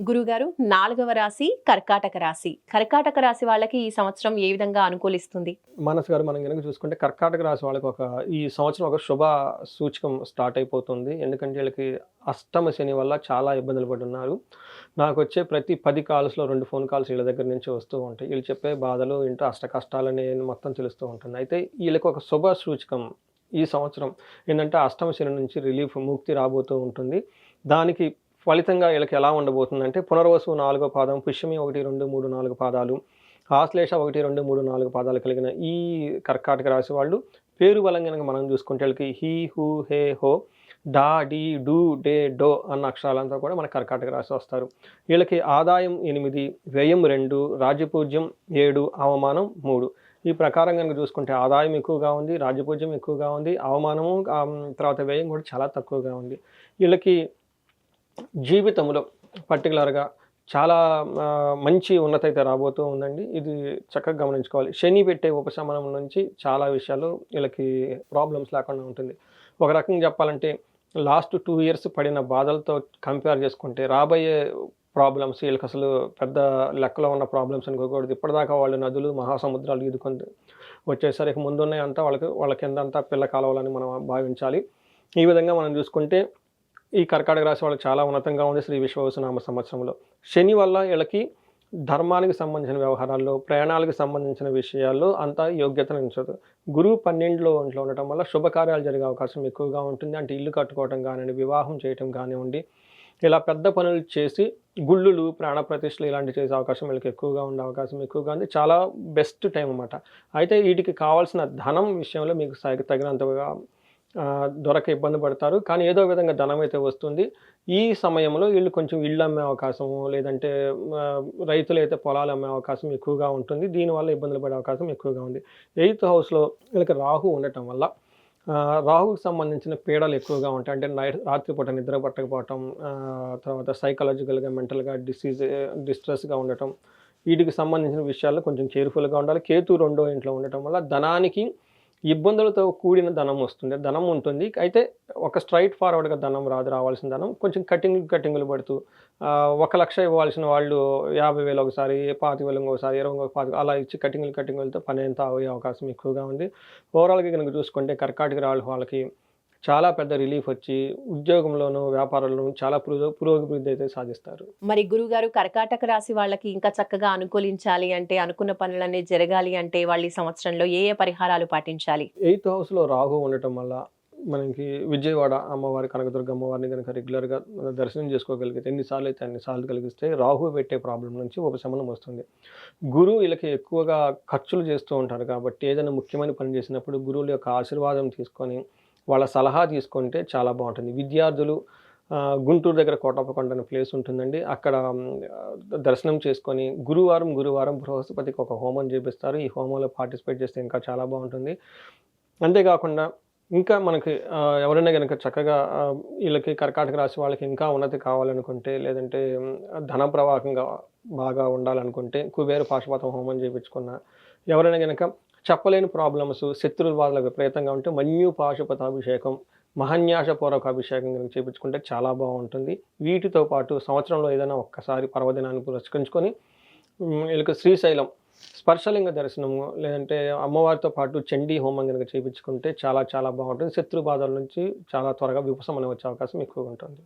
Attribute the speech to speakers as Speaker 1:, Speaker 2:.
Speaker 1: గురుగారు నాలుగవ రాశి కర్కాటక రాశి. కర్కాటక రాశి వాళ్ళకి ఈ సంవత్సరం ఏ విధంగా అనుకూలిస్తుంది?
Speaker 2: మనసు గారు మనం కనుక చూసుకుంటే కర్కాటక రాశి వాళ్ళకి ఒక ఈ సంవత్సరం ఒక శుభ సూచకం స్టార్ట్ అయిపోతుంది. ఎందుకంటే వీళ్ళకి అష్టమ శని వల్ల చాలా ఇబ్బందులు పడున్నారు నాకు వచ్చే ప్రతి పది కాల్స్లో రెండు ఫోన్ కాల్స్ వీళ్ళ దగ్గర నుంచి వస్తూ ఉంటాయి. వీళ్ళు చెప్పే బాధలు ఇంటో అష్ట కష్టాలని మొత్తం తెలుస్తూ ఉంటుంది అయితే వీళ్ళకి ఒక శుభ సూచకం ఈ సంవత్సరం ఏంటంటే అష్టమ శని నుంచి రిలీఫ్ ముక్తి రాబోతూ ఉంటుంది. దానికి ఫలితంగా వీళ్ళకి ఎలా ఉండబోతుందంటే పునర్వసు నాలుగో పాదం పుష్యమి ఒకటి రెండు మూడు నాలుగు పాదాలు ఆశ్లేష ఒకటి రెండు మూడు నాలుగు పాదాలు కలిగిన ఈ కర్కాటక రాశి వాళ్ళు పేరు బలం కనుక మనం చూసుకుంటే వీళ్ళకి హీ హూ హే హో డా డి డూ డే డో అన్న అక్షరాలంతా కూడా మన కర్కాటక రాశి వస్తారు. వీళ్ళకి ఆదాయం ఎనిమిది వ్యయం రెండు రాజ్యపూజ్యం ఏడు అవమానం మూడు. ఈ ప్రకారం కనుక చూసుకుంటే ఆదాయం ఎక్కువగా ఉంది రాజ్యపూజ్యం ఎక్కువగా ఉంది అవమానము తర్వాత వ్యయం కూడా చాలా తక్కువగా ఉంది. వీళ్ళకి జీవితంలో పర్టికులర్గా చాలా మంచి ఉన్నత అయితే రాబోతూ ఉందండి. ఇది చక్కగా గమనించుకోవాలి. శని పెట్టే ఉపశమనం నుంచి చాలా విషయాలు వీళ్ళకి ప్రాబ్లమ్స్ లేకుండా ఉంటుంది. ఒక రకంగా చెప్పాలంటే లాస్ట్ టూ ఇయర్స్ పడిన బాధలతో కంపేర్ చేసుకుంటే రాబోయే ప్రాబ్లమ్స్ వీళ్ళకి అసలు పెద్ద లెక్కలో ఉన్న ప్రాబ్లమ్స్ అనుకోకూడదు ఇప్పటిదాకా వాళ్ళు నదులు మహాసముద్రాలు ఈదుకొని వచ్చేసరికి ముందున్నాయి అంతా వాళ్ళకి వాళ్ళ కింద అంతా పిల్ల కాలువలని మనం భావించాలి. ఈ విధంగా మనం చూసుకుంటే ఈ కర్కాటక రాశి వాళ్ళకి చాలా ఉన్నతంగా ఉంది శ్రీ విశ్వవసనామ సంవత్సరంలో. శని వల్ల వీళ్ళకి ధర్మానికి సంబంధించిన వ్యవహారాల్లో ప్రయాణాలకు సంబంధించిన విషయాల్లో అంత యోగ్యతను ఉంచదు గురువు పన్నెండులో ఇంట్లో ఉండటం వల్ల శుభకార్యాలు జరిగే అవకాశం ఎక్కువగా ఉంటుంది. అంటే ఇల్లు కట్టుకోవటం కానివ్వండి వివాహం చేయటం కానివ్వండి ఇలా పెద్ద పనులు చేసి గుళ్ళులు ప్రాణప్రతిష్ఠలు ఇలాంటివి చేసే అవకాశం వీళ్ళకి ఎక్కువగా ఉండే అవకాశం ఎక్కువగా ఉంది. చాలా బెస్ట్ టైం అన్నమాట. అయితే వీటికి కావాల్సిన ధనం విషయంలో మీకు తగినంతగా దొరక ఇబ్బంది పడతారు. కానీ ఏదో విధంగా ధనం అయితే వస్తుంది. ఈ సమయంలో వీళ్ళు కొంచెం ఇళ్ళు అమ్మే అవకాశము లేదంటే రైతులు అయితే పొలాలు అమ్మే అవకాశం ఎక్కువగా ఉంటుంది. దీనివల్ల ఇబ్బందులు పడే అవకాశం ఎక్కువగా ఉంది. ఎయిత్ హౌస్లో వీళ్ళకి రాహు ఉండటం వల్ల రాహుకు రాహుకి సంబంధించిన పీడలు ఎక్కువగా ఉంటాయి. అంటే నైట్ రాత్రిపూట నిద్ర పట్టకపోవటం తర్వాత సైకలాజికల్గా మెంటల్గా డిసీజ్ డిస్ట్రెస్గా ఉండటం వీటికి సంబంధించిన విషయాల్లో కొంచెం కేర్ఫుల్గా ఉండాలి. కేతు రెండో ఇంట్లో ఉండటం వల్ల ధనానికి ఇబ్బందులతో కూడిన ధనం వస్తుంది ధనం ఉంటుంది. అయితే ఒక స్ట్రైట్ ఫార్వర్డ్గా ధనం రాదు రావాల్సిన ధనం కొంచెం కటింగ్ కటింగ్లు పడుతూ ఒక లక్ష ఇవ్వాల్సిన వాళ్ళు యాభై వేలు ఒకసారి పాతి వేలు ఒకసారి ఇరవై ఒక పాతి అలా ఇచ్చి కటింగ్లు కటింగ్లతో పని ఎంత అయ్యే అవకాశం ఎక్కువగా ఉంది. ఓవరాల్గా కనుక చూసుకుంటే కర్కాటక రాళ్ళు వాళ్ళకి చాలా పెద్ద రిలీఫ్ వచ్చి ఉద్యోగంలోనూ వ్యాపారంలోనూ చాలా పురో పురోభివృద్ధి అయితే సాధిస్తారు.
Speaker 1: మరి గురుగారు కర్కాటక రాశి వాళ్ళకి ఇంకా చక్కగా అనుకూలించాలి అంటే అనుకున్న పనులన్నీ జరగాలి అంటే వాళ్ళు ఈ సంవత్సరంలో ఏ ఏ పరిహారాలు పాటించాలి?
Speaker 2: ఎయిత్ హౌస్లో రాహు ఉండటం వల్ల మనకి విజయవాడ అమ్మవారి కనకదుర్గ అమ్మవారిని కనుక రెగ్యులర్గా దర్శనం చేసుకోగలిగితే ఎన్నిసార్లు అయితే అన్నిసార్లు కలిగిస్తే రాహు పెట్టే ప్రాబ్లం నుంచి ఉపశమనం వస్తుంది. గురువు వీళ్ళకి ఎక్కువగా ఖర్చులు చేస్తూ ఉంటారు కాబట్టి ఏదైనా ముఖ్యమైన పని చేసినప్పుడు గురువుల యొక్క ఆశీర్వాదం తీసుకొని వాళ్ళ సలహా తీసుకుంటే చాలా బాగుంటుంది. విద్యార్థులు గుంటూరు దగ్గర కోటప్పకొండ అనే ప్లేస్ ఉంటుందండి. అక్కడ దర్శనం చేసుకొని గురువారం గురువారం బృహస్పతికి ఒక హోమం చేపిస్తారు. ఈ హోమంలో పార్టిసిపేట్ చేస్తే ఇంకా చాలా బాగుంటుంది. అంతేకాకుండా ఇంకా మనకి ఎవరైనా కనుక చక్కగా వీళ్ళకి కర్కాటక రాశి వాళ్ళకి ఇంకా ఉన్నతి కావాలనుకుంటే లేదంటే ధన ప్రవాహంగా బాగా ఉండాలనుకుంటే కుబేరు పాశుపతం హోమం చేయించుకున్న ఎవరైనా కనుక చెప్పలేని ప్రాబ్లమ్స్ శత్రువుల విపరీతంగా ఉంటే మన్యు పాశుపతాభిషేకం మహన్యాసపూర్వక అభిషేకం కనుక చేయించుకుంటే చాలా బాగుంటుంది. వీటితో పాటు సంవత్సరంలో ఏదైనా ఒక్కసారి పర్వదినాన్ని పురస్కరించుకొని వీళ్ళకి శ్రీశైలం స్పర్శలింగ దర్శనము లేదంటే అమ్మవారితో పాటు చండీ హోమం కనుక చేయించుకుంటే చాలా చాలా బాగుంటుంది. శత్రు బాధల నుంచి చాలా త్వరగా విపశమనం వచ్చే అవకాశం ఎక్కువగా ఉంటుంది.